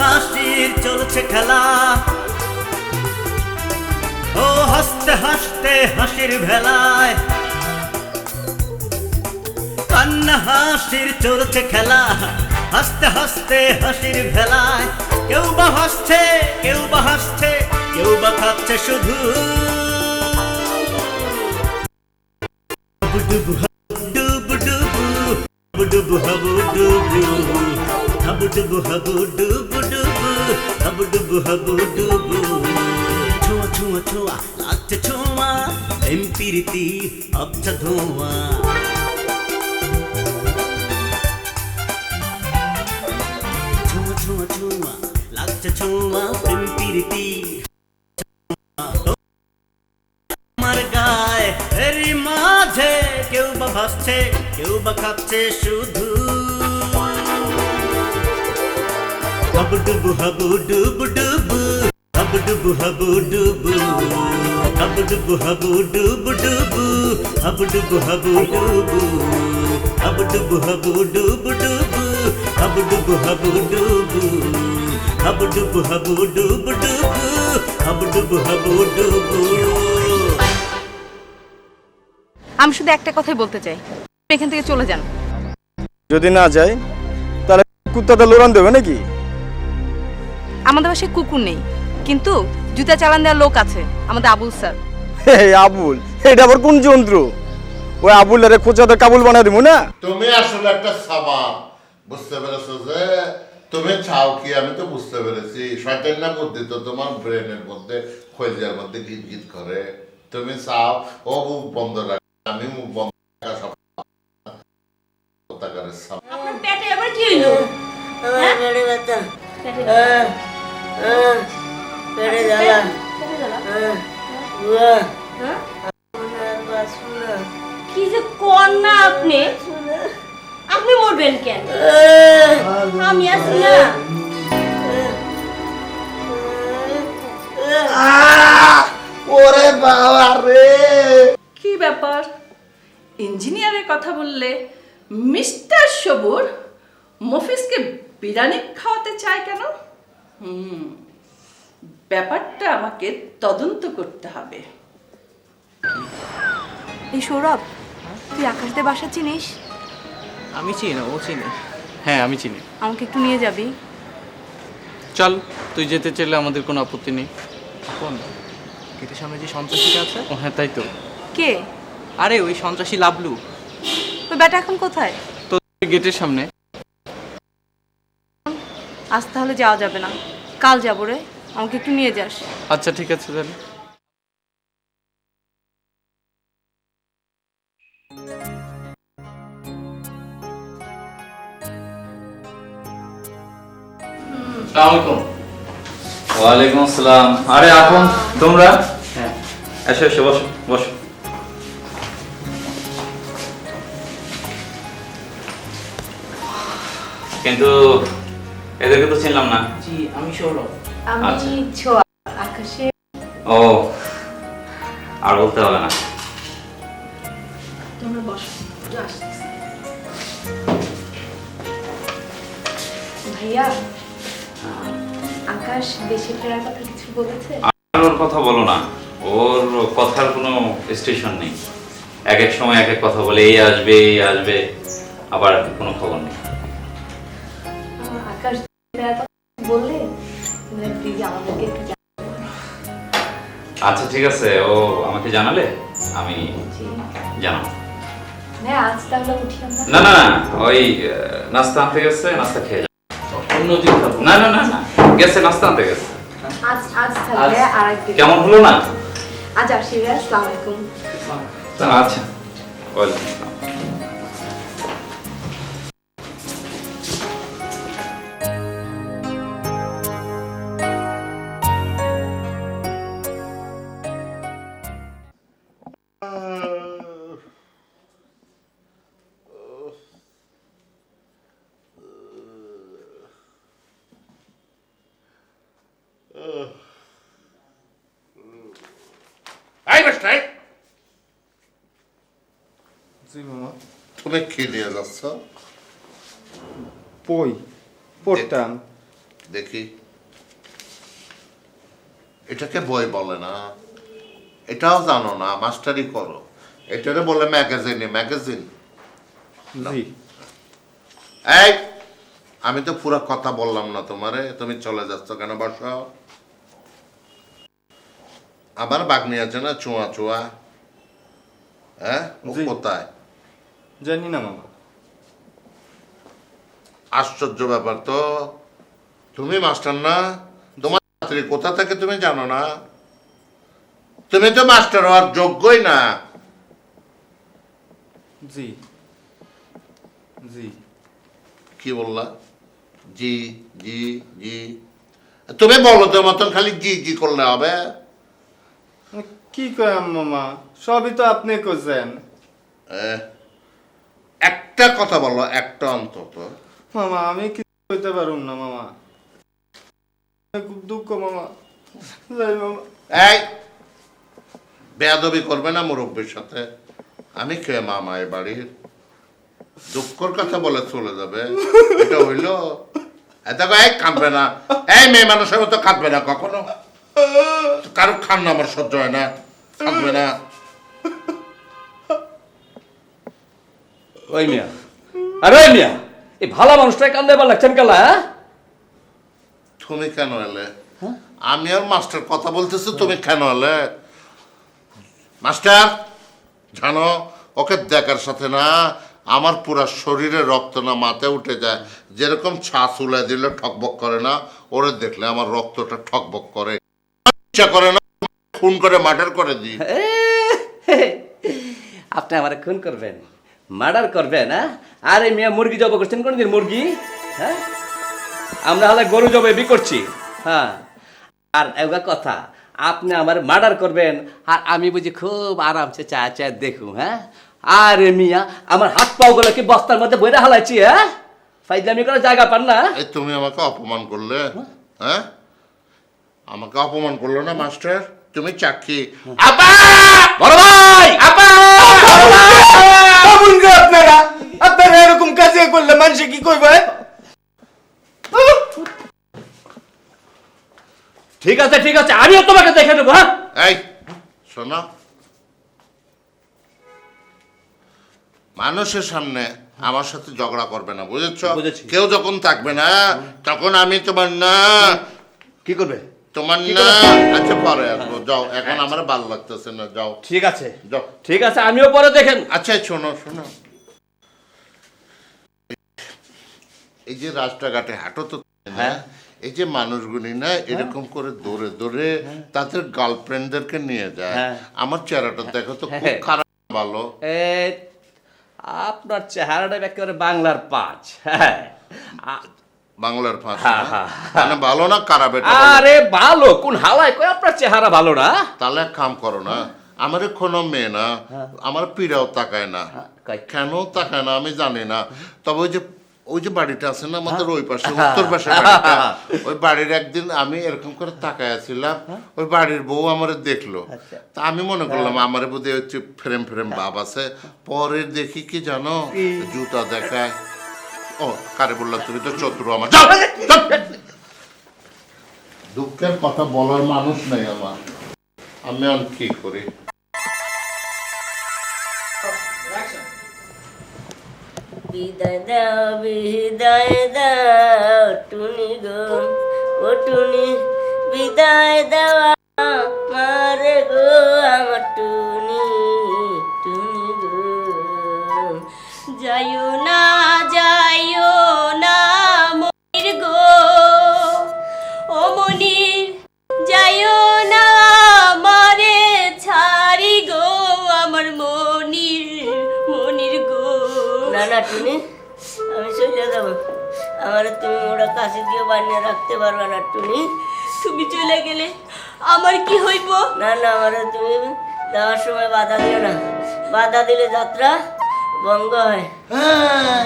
হাসির চলছে খেলা। ও হাসতে হাসতে হাসির ভেলায়। কান্না হাসির চলছে খেলা হাসতে হাসতে হাসির ভেলায়। কেউ বা হাসছে কেউ বা হাসছে কেউ বা খাচ্ছে শুধু। হাবুডুবু হাবুডুবু ডুবু, হাবুডুবু হাবুডুবু, হাবুডুবু হাবুডুবু ডুবু, হাবুডুবু হাবুডুবু। ছোঁয়া ছোঁয়া ছোঁয়া লাগছে ছোঁয়া প্রেম প্রীতি আবছা ধোঁয়া ছোঁয়া ছোঁয়া ছোঁয়া লাগছে ছোঁয়া প্রেম আমার গায়ে এরই মাঝে কেউ বা ভাসছে, কেউ বা খাচ্ছে শুধু ডুবু ডুবু ডুবু ডুবু আমি শুধু একটা কথাই বলতে চাই। আপনি এখান থেকে চলে যান। যদি না যায় তাহলে কুত্তাটা লোরান দেবে নাকি? আমাদের বাসায় কুকুর নেই। কিন্তু জুতা চালান দেওয়ার লোক আছে আমাদের আবুল স্যার। হে আবুল এটা আবার কোন যন্ত্র? ওই আবুলের খোঁচাতে কাবুল বানা দিব না? তুমি আসলে একটা সাবা বুঝতে পেরেছ যে তুমি চাও কি আমি তো বুঝতে পেরেছি। শয়তানের মধ্যে তো তোমার ব্রেনের মধ্যে খোঁজার মধ্যে গীত গীত করে। তুমি চাও ও মুখ বন্ধ রাখে আমি মুখ বন্ধ রাখা সব। আপনার পেটে আবার কি হইল? আমার পেটে জ্বালা। কি যে কর না আপনি? আপনি মরবেন কেন? আমি আছি না। ওরে বাবা রে। কি ব্যাপার? ইঞ্জিনিয়ারের কথা বললে মিস্টার সবুর মফিজকে বিরিয়ানি খাওয়াতে চায় কেন? হুম। ব্যাপারটা আমাকে তদন্ত করতে হবে। এই সৌরভ তুই আকাশ দিয়ে বাসা চিনিস? আমি চিনি ও চিনি। হ্যাঁ আমি চিনি। আমাকে একটু নিয়ে যাবি? চল তুই যেতে চাইলে আমাদের কোনো আপত্তি নেই। কোন? গেটের সামনে যে সন্ত্রাসীটা আছে? ও হ্যাঁ তাই তো। কে? আরে ওই সন্ত্রাসী লাভলু ওই ব্যাটা এখন কোথায়? তো গেটের সামনে। আজ তাহলে যাওয়া যাবে না। কাল যাব রে। আমাকে একটু নিয়ে যাস। আচ্ছা ঠিক আছে তাহলে। ওয়ালাইকুম আসসালাম। আরে আপন তোমরা? হ্যাঁ। এসো এসো বসো বসো। কিন্তু এদেরকে তো চিনলাম না। জি আমি সৌরভ। আচ্ছা। ছোয়া আকাশে। ও আর বলতে হবে না। তোমরা বসো একটু আসতেছি। ভাইয়া আকাশ দেশে ফেরার কথা কিছু বলেছে? আর ওর কথা বলো না। ওর কথার কোনো স্টেশন নেই। এক এক সময় এক এক কথা বলে এই আসবে এই আসবে আবার কোনো খবর আচ্ছা ঠিক আছে। ও আমাকে জানালে? আমি জানাব। হ্যাঁ না না ওই নাস্তা আনতে গেছে নাস্তা খেয়ে যাবে। অন্যদিন না না না না গেছে নাস্তা আনতে গেছে। কেমন হলো না? রে আসসালামু আলাইকুম। আচ্ছা। ওয়ালাইকুম আসসালাম। তুমি কি নিয়ে যাচ্ছ? পই পড়তাম। দেখি এটাকে বই বলে না। এটাও জানো না মাস্টারি করো। এটারে বলে ম্যাগাজিনে ম্যাগাজিন। এই আমি তো পুরো কথা বললাম না তোমারে তুমি চলে যাচ্ছ কেন বসো। আবার বাগনি আছে না চুয়া চুয়া। হ্যাঁ কোথায়? জানি না মামা। আশ্চর্য ব্যাপার তো। তুমি মাস্টার না তোমার ছাত্রী কোথা থেকে তুমি জানো না? তুমি তো মাস্টার হওয়ার যোগ্যই না। জি জি। কি বললা? জি জি জি। তুমি বলো তো মতন খালি জি জি করলে হবে। কি কয়াম মামা সবই তো আপনি করছেন। একটা কথা বলো একটা অন্তত। মামা আমি কি কইতে পারুম না মামা। খুব দুঃখ মামা। যাই মামা এই বেয়াদবি করবে না মুরব্বীর সাথে। আমি কে মামা এ বাড়ির? দুঃখর কথা বলে চলে যাবে। এটা হইল। এত এই কাঁদবে না। এই মেয়ে মানুষের মতো কাঁদবে না কখনো। কারও খান্না আমার সহ্য হয় না কাঁদবে না। ওই মিয়া। আরে ওই মিয়া এই ভালো মানুষটা কান্দে এবার লাগছেন কালা হ্যাঁ? তুমি কেন এলে? আমি আর মাস্টার কথা বলতেছি তুমি কেন এলে? মাস্টার জানো ওকে দেখার সাথে না আমার পুরা শরীরে রক্ত না মাথায় উঠে যায়। যেরকম ছাস উলে দিলে ঠকবক করে না ওরে দেখলে আমার রক্তটা ঠকবক করে। ইচ্ছা করে না খুন করে মার্ডার করে দিই। আপনি আমার খুন করবেন। মার্ডার করবেন হ্যাঁ? আরে মিয়া মুরগি জব করছেন কোনদিন মুরগি? হ্যাঁ? আমরা হলে গরু জবে বি করছি হ্যাঁ? আর একটা কথা আপনি আমার মার্ডার করবেন আর আমি বুঝি খুব আরামসে চা চা দেখু হ্যাঁ? আরে মিয়া আমার হাত পাও গুলো কি বস্তার মধ্যে বইরা হালাইছি হ্যাঁ? ফাইজলামি করার জায়গা পান না? এই তুমি আমাকে অপমান করলে হ্যাঁ? আমাকে অপমান করল না মাস্টার? তুমি চাক্ষি আবা বড় ভাই! গো আপনারা। আপনারা এরকম কাজে করলে মানুষে কি কইবে ঠিক আছে ঠিক আছে আমিও তোমাকে দেখে নেব হ্যাঁ? এই শোনো। মানুষের সামনে আমার সাথে ঝগড়া করবে না বুঝেছ? বুঝেছি। কেউ যখন থাকবে না তখন আমি তোমার না। কি করবে? তোমার না আচ্ছা পরে আসব। যাও এখন আমার ভালো লাগতেছে না যাও। ঠিক আছে। যাও। ঠিক আছে আমিও পরে দেখেন। আচ্ছা শোনো শোনো। এই যে রাস্তাঘাটে হাঁটো তো হ্যাঁ। এই যে মানুষগুলি না এরকম করে দৌড়ে দৌড়ে তাদের গার্লফ্রেন্ডদেরকে নিয়ে যায়। হ্যাঁ। আমার চেহারাটা দেখো তো খুব হ্যাঁ। খারাপ ভালো। আপনার চেহারাটা একেবারে বাংলার পাঁচ। হ্যাঁ। বাংলার হ্যাঁ, হ্যাঁ, মানে ভালো না খারাপ এটা? বলো? আরে ভালো কোন হাওয়ায় কই আপনার চেহারা ভালো না? তাহলে এক কাম করো না আমার কোনো মেয়ে না আমার পীড়াও তাকায় না। কেন তাকায় না আমি জানি না। তবে ওই যে ওই যে বাড়িটা আছে না আমাদের ওই পাশে উত্তর পাশে ওই বাড়ির একদিন আমি এরকম করে তাকায় আছিলাম ওই বাড়ির বউ আমার দেখল। তা আমি মনে করলাম আমার বোধ হচ্ছে ফ্রেম ফ্রেম ভাব আছে পরে দেখি কি জানো জুতা দেখায়। ও কারে বললাম তুমি তো আমার। দুঃখের কথা বলার মানুষ নাই আমার। আমি আর কি করি? বিদায় দাও বিদায় দাও টুনি গো। ও টুনি বিদায় দাও মারে গো আমার টুনি টুনি গো। যাইও না আমি চলে যাব। আমার তুমি ওরা কাছে দিয়ে বানিয়ে রাখতে পারবে না টুনি তুমি চলে গেলে আমার কি হইব? না না আমার তুমি যাওয়ার সময় বাধা দিও না। বাধা দিলে যাত্রা ভঙ্গ হয়। হ্যাঁ,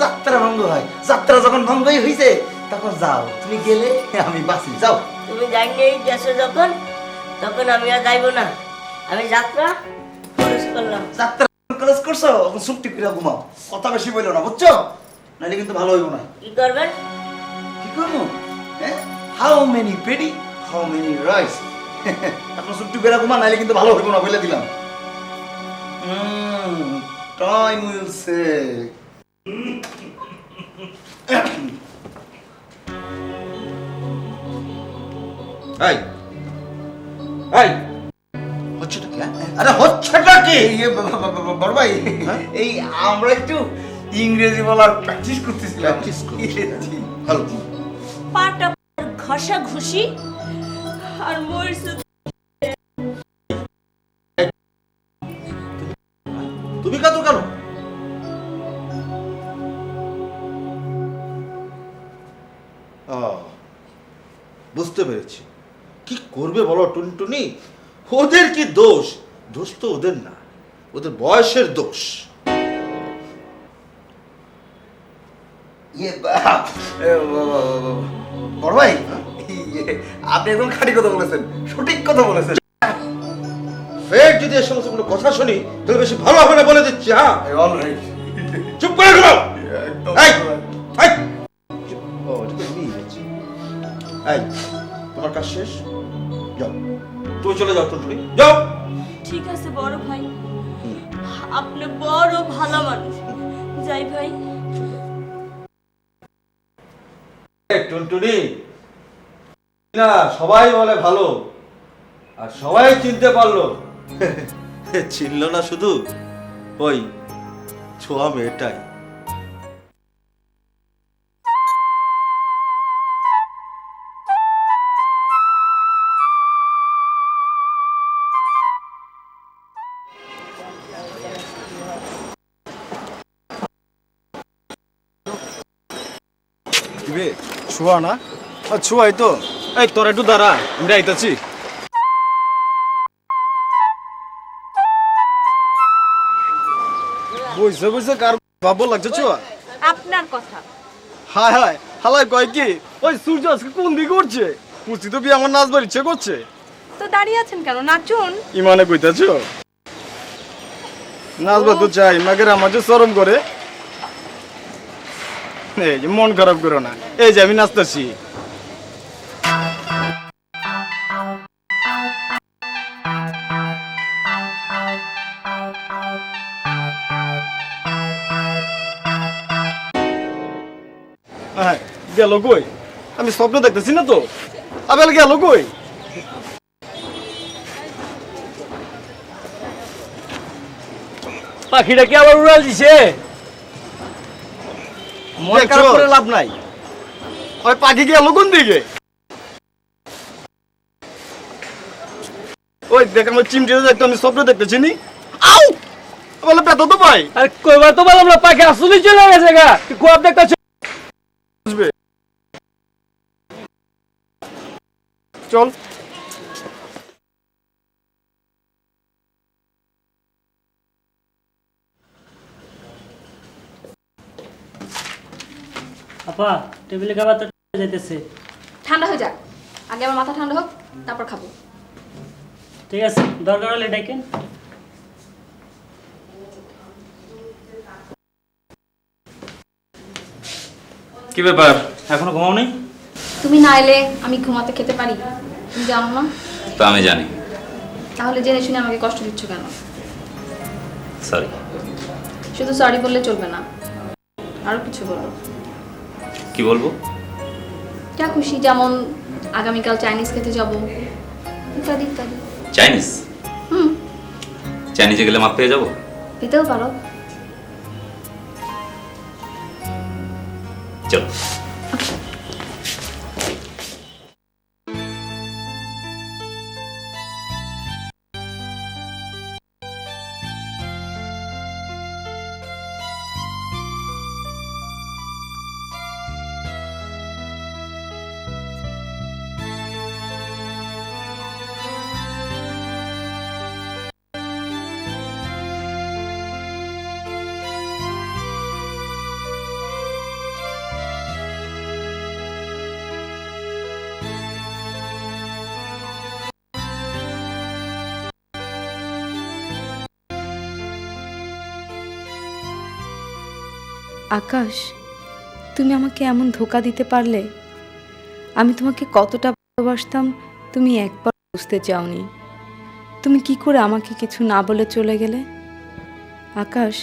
যাত্রা ভঙ্গ হয়। যাত্রা যখন ভঙ্গই হয়েছে তখন যাও। তুমি গেলে আমি বাঁচি। যাও। তুমি জানিয়ে গেছো যখন তখন আমি আর যাইব না। আমি যাত্রা খরচ করলাম। যাত্রা কলেজ করছ? এখন চুপটি করে ঘুমাও। কথা বেশি বলল না বুঝছ? নাহলে কিন্তু ভালো হইব না। কি করবেন? কি করব? হ্যাঁ? How many paddy how many rice এখন চুপটি করে ঘুমা নাহলে কিন্তু ভালো হইব না বলে দিলাম। টাইম উইল সে এই এই। হচ্ছেটা কি হ্যাঁ? আরে হচ্ছেটা কি? বড় ভাই এই আমরা একটু ইংরেজি বলার প্র্যাকটিস করতেছিলাম। প্র্যাকটিস করতেছি ভালো। পাটা ঘষা ঘুষি আর মরছে তুমি কত কেন? বুঝতে পেরেছি। কি করবে বলো টুনটুনি? ওদের কি দোষ? দোষ তো ওদের না ওদের বয়সের দোষ। ইয়ে, বড় ভাই ইয়ে, আপনি একদম খাঁটি কথা বলেছেন সঠিক কথা বলেছেন। ফের যদি এর সমস্ত কোনো কথা শুনি তাহলে বেশি ভালো হবে না বলে দিচ্ছি হ্যাঁ? চুপ করে এমনিই তোমার কাজ শেষ? যাও। তুমি চলে যাও টুনটুনি। যাও। ঠিক আছে বড় ভাই। আপনি বড় ভালো মানুষ। যাই ভাই। টুনটুনি। না সবাই বলে ভালো। আর সবাই চিনতে পারল। চিনল না শুধু? ওই ছোয়া মেয়েটাই। ছোঁয়া না ছোঁয়াই তো। এই তোর একটু দাঁড়া আমি আইতাছি। বইছে বইছে কার ভাবো লাগছে ছোঁয়া? আপনার কথা। হায় হায় হালায় কয় কি? ওই সূর্য আজকে কোন দিকে উঠছে? পুচি তো বিয়ে আমার নাচবার ইচ্ছে করছে। তো দাঁড়িয়ে আছেন কেন? নাচুন। ইমানে কইতাছ? নাচবা তো চাই মাগের আমার যে শরম করে। এই মন খারাপ করো না। এই যে আমি নাচতেছি। গেল কই? আমি স্বপ্ন দেখতেছি না তো? আবেল গেল কই? পাখিটা কি আবার উড়াল দিছে? মন খারাপ করে লাভ নাই। ওই পাখি গেল কোন দিকে? ওই দেখ আমার চিমটিতে দেখতে আমি স্বপ্ন দেখতেছি নি আউ! বলে পেতো তো ভাই আর কইবার তো বললাম না পাখি আসলে চলে গেছে গা। কোয়াব দেখতেছ? বুঝবে? চল। আপা টেবিলে খাবার তো যেতেছে ঠান্ডা হয়ে যাক। আগে আমার মাথা ঠান্ডা হোক তারপর খাব। ঠিক আছে দরকার হলে ডেকেন। কি ব্যাপার? এখনও ঘুমাও নেই তুমি না এলে আমি ঘুমাতে খেতে পারি। তুমি জানো না? তো আমি জানি। তাহলে জেনে শুনে আমাকে কষ্ট দিচ্ছ কেন? সরি শুধু সরি বললে চলবে না। আরও কিছু বলো। কি বলব? যা খুশি যেমন আগামীকাল চাইনিজ খেতে যাব। ইত্যাদি ইত্যাদি। চাইনিজ হুম। চাইনিজে গেলে মাপ পেয়ে যাব? পেতেও পারো। আকাশ, তুমি আমাকে এমন ধোকা দিতে পারলে? আমি তোমাকে কতটা ভালোবাসতাম, তুমি একবার বুঝতে চাওনি। তুমি কি করে আমাকে কিছু না বলে চলে গেলে? আকাশ,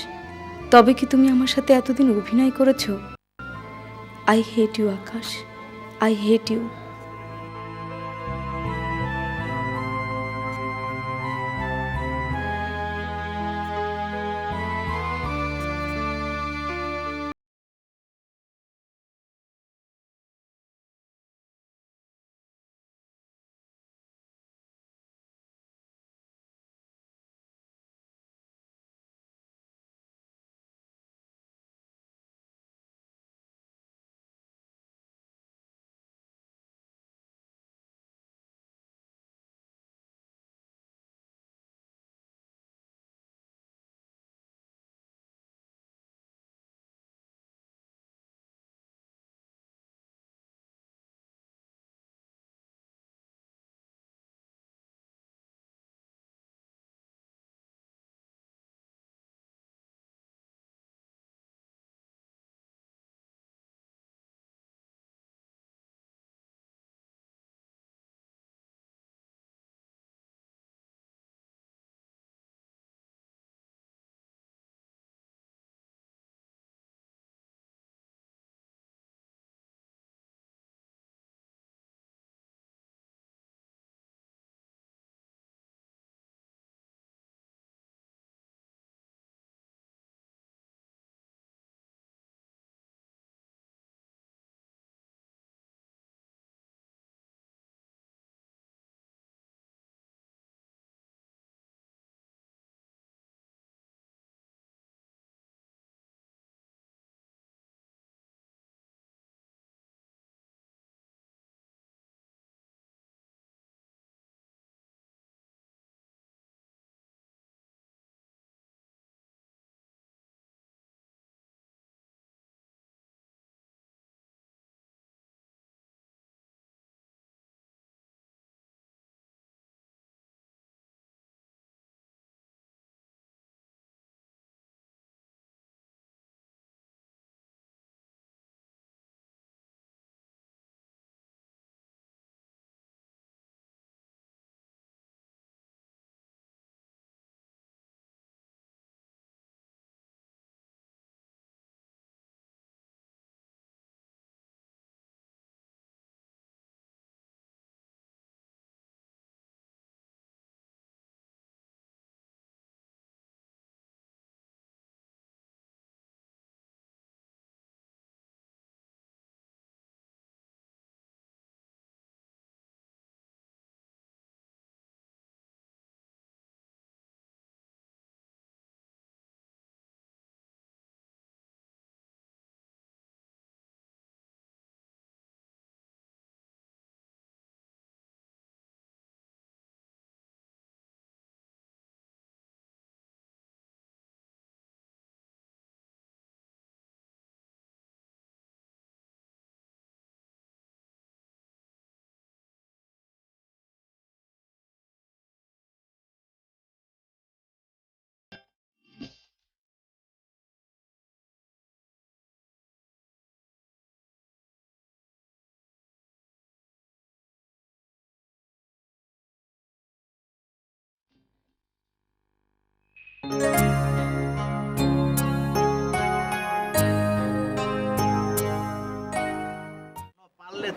তবে কি তুমি আমার সাথে এতদিন অভিনয় করেছ? I hate you Akash. I hate you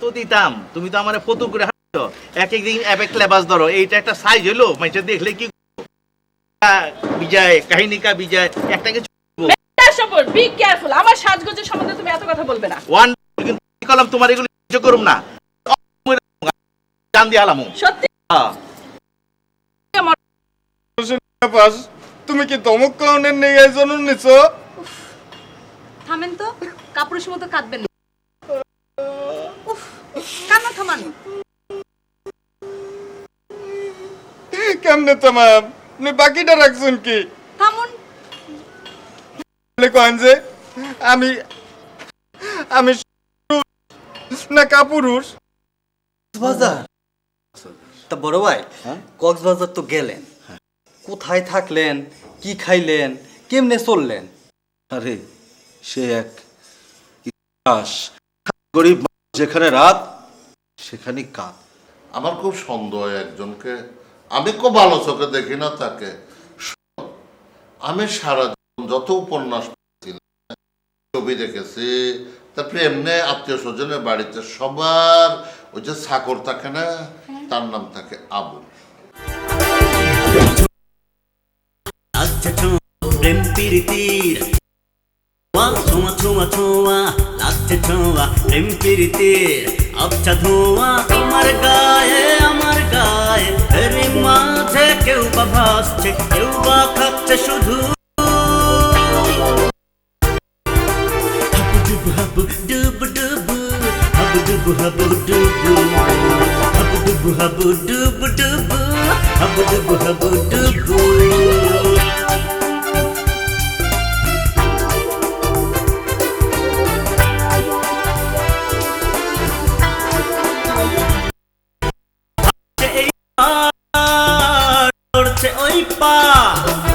তো দিতাম। তুমি তো আমার ফটো করে হাঁটছো। এক একদিন এক এক লেবাস ধরো। এইটা একটা সাইজ হলো মানুষ দেখলে কি বিজয় কাহিনীকা বিজয় একটা কিছু বি কেয়ারফুল আমার সাজগোজের সম্বন্ধে তুমি এত কথা বলবে না। ওয়ান কিন্তু কি তোমার এগুলো সহ্য করুম না। জান দিয়ে আলামু সত্যি? হ্যাঁ। তুমি কি ধমক কাউনের নেই জন্য নিছ? থামেন তো। মতো কাঁদবেন কান্না কেমনে তোমার? আপনি বাকিটা রাখছেন কি? থামুন। কন যে আমি আমি না কাপুরুষ। কক্সবাজার? তা বড় ভাই কক্সবাজার তো গেলেন। কোথায় থাকলেন? কি খাইলেন? কেমনে চললেন? আরে সে এক ইতিহাস। গরিব যেখানে রাত সেখানে কাত আমার খুব সন্দেহ একজনকে। আমি খুব ভালো চোখে দেখি না তাকে। আমি সারা জীবন যত উপন্যাস ছবি দেখেছি তারপরে এমনি আত্মীয় স্বজনের বাড়িতে সবার ওই যে সাকর থাকে না তার নাম থাকে আবু লাগছে ছোঁয়া প্রেম প্রীতির ছোঁয়া ছোঁয়া ছোঁয়া লাগছে ছোঁয়া প্রেম প্রীতির। আবছা ধোঁয়া আমার গায়ে আমার গায়ে এর মাঝে কেউ বা ভাসছে কেউ বা খাচ্ছে শুধু হাবু ডুবু ডুবু হাবু ডুবু হাবু ডুবু হাবু ডুবু হাবু ডুবু হাবু ডুবু হাবু ডুবু ওই